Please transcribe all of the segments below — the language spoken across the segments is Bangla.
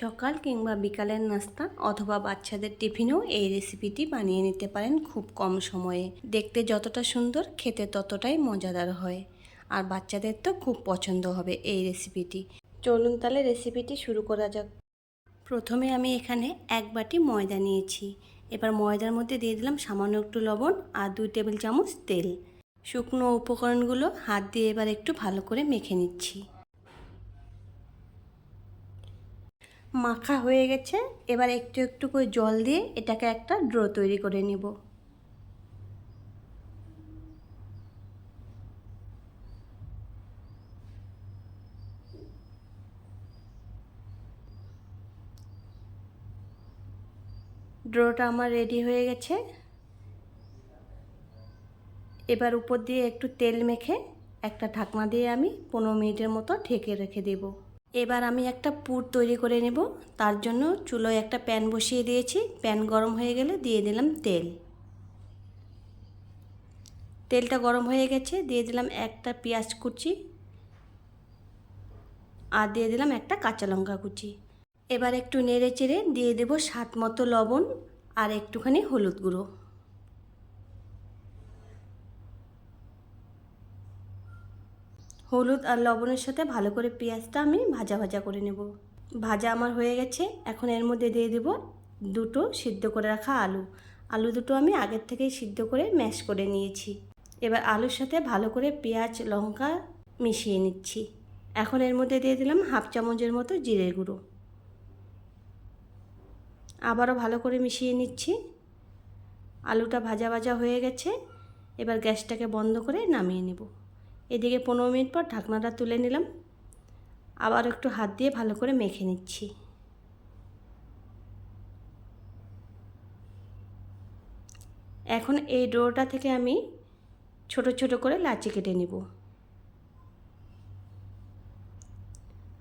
সকাল কিংবা বিকালের নাস্তা অথবা বাচ্চাদের টিফিনেও এই রেসিপিটি বানিয়ে নিতে পারেন খুব কম সময়ে। দেখতে যতটা সুন্দর, খেতে ততটাই মজাদার হয়। আর বাচ্চাদের তো খুব পছন্দ হবে এই রেসিপিটি। চলুন তাহলে রেসিপিটি শুরু করা যাক। প্রথমে আমি এখানে এক বাটি ময়দা নিয়েছি। এবার ময়দার মধ্যে দিয়ে দিলাম সামান্য একটু লবণ আর দুই টেবিল চামচ তেল। শুকনো উপকরণগুলো হাত দিয়ে এবার একটু ভালো করে মেখে নিচ্ছি। মাখা হয়ে গেছে, এবার একটু একটু করে জল দিয়ে এটাকে একটা ড্রো তৈরি করে নিব। ড্রোটা আমার রেডি হয়ে গেছে। এবার উপর দিয়ে একটু তেল মেখে একটা ঢাকনা দিয়ে আমি পনেরো মিনিটের মতো ঢেকে রেখে দেব। এবার আমি একটা পুর তৈরি করে নেব। তার জন্য চুলোয় একটা প্যান বসিয়ে দিয়েছি। প্যান গরম হয়ে গেলে দিয়ে দিলাম তেল। তেলটা গরম হয়ে গেছে। দিয়ে দিলাম একটা পেঁয়াজ কুচি আর দিয়ে দিলাম একটা কাঁচা লঙ্কা কুচি। এবার একটু নেড়ে চেড়ে দিয়ে দেব স্বাদ মতো লবণ আর একটুখানি হলুদ গুঁড়ো। হলুদ আর লবণের সাথে ভালো করে পেঁয়াজটা আমি ভাজা ভাজা করে নেব। ভাজা আমার হয়ে গেছে, এখন এর মধ্যে দিয়ে দেব দুটো সিদ্ধ করে রাখা আলু। আলু দুটো আমি আগের থেকেই সিদ্ধ করে ম্যাশ করে নিয়েছি। এবার আলুর সাথে ভালো করে পেঁয়াজ, লঙ্কা মিশিয়ে নিচ্ছি। এখন এর মধ্যে দিয়ে দিলাম হাফ চামচের মতো জিরে গুঁড়ো। আবারও ভালো করে মিশিয়ে নিচ্ছি। আলুটা ভাজা ভাজা হয়ে গেছে, এবার গ্যাসটাকে বন্ধ করে নামিয়ে নেব। এদিকে পনেরো মিনিট পর ঢাকনাটা তুলে নিলাম। আবার একটু হাত দিয়ে ভালো করে মেখে নিচ্ছি। এখন এই ডোটা থেকে আমি ছোট ছোট করে লাচি কেটে নিব।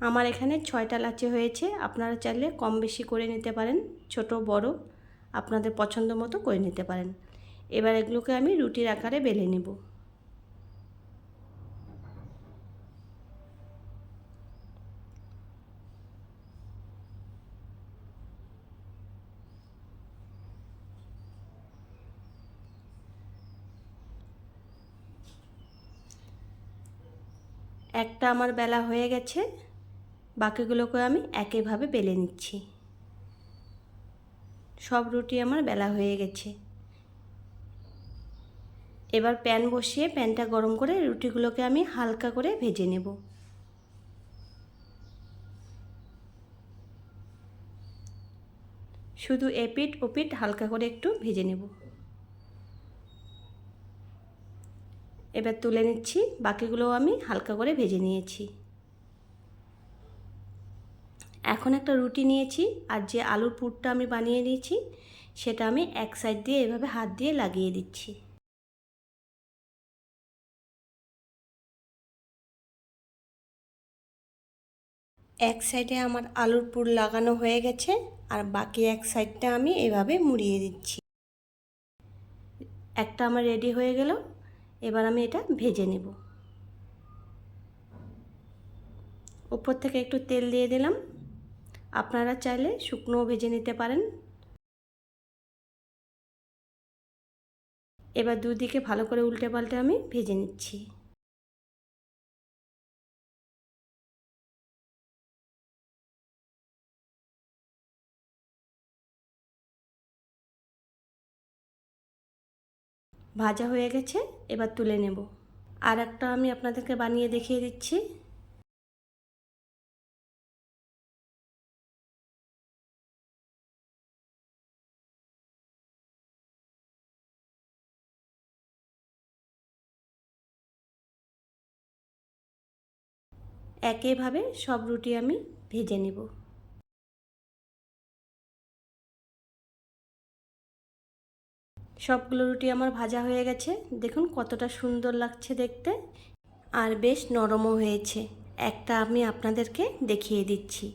আমার এখানে ছয়টা লাচি হয়েছে, আপনারা চাইলে কম বেশি করে নিতে পারেন, ছোট, বড়, আপনাদের পছন্দ মতো করে নিতে পারেন। এবার এগুলোকে আমি রুটির আকারে বেলে নেব। একটা আমার বেলা হয়ে গেছে, বাকিগুলোকে আমি একইভাবে বেলে নিচ্ছি। সব রুটি আমার বেলা হয়ে গেছে। এবার প্যান বসিয়ে প্যানটা গরম করে রুটিগুলোকে আমি হালকা করে ভেজে নেব। শুধু এপিট ওপিট হালকা করে একটু ভেজে নেব। এবার তুলে নিচ্ছি বাকিগুলো আমি হালকা করে ভেজে নিয়েছি। এখন একটা রুটি নিয়েছি আর যে আলুর পুরটা আমি বানিয়ে নিয়েছি, সেটা আমি এক সাইড দিয়ে এভাবে হাত দিয়ে লাগিয়ে দিচ্ছি। এক সাইডে আমার আলুর পুর লাগানো হয়ে গেছে আর বাকি এক সাইডটা আমি এভাবে মুড়িয়ে দিচ্ছি। একটা আমার রেডি হয়ে গেল এবার আমি এটা ভেজে নেব। উপর থেকে একটু তেল দিয়ে দিলাম। আপনারা চাইলে শুকনোও ভেজে নিতে পারেন। এবার দুদিকে ভালো করে উল্টে পাল্টে আমি ভেজে নিচ্ছি। ভাজা হয়ে গেছে, এবার তুলে নেব। আর একটা আমি আপনাদেরকে বানিয়ে দেখিয়ে দিচ্ছি। একইভাবে সব রুটি আমি ভেজে নেব। সবগুলো রুটি আমার ভাজা হয়ে গেছে। দেখুন কতটা সুন্দর লাগছে দেখতে। আর বেশ নরমও হয়েছে। একটা আমি আপনাদেরকে দেখিয়ে দিচ্ছি।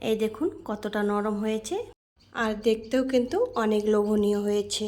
এই দেখুন কতটা নরম হয়েছে। আর দেখতেও কিন্তু অনেক লোভনীয় হয়েছে।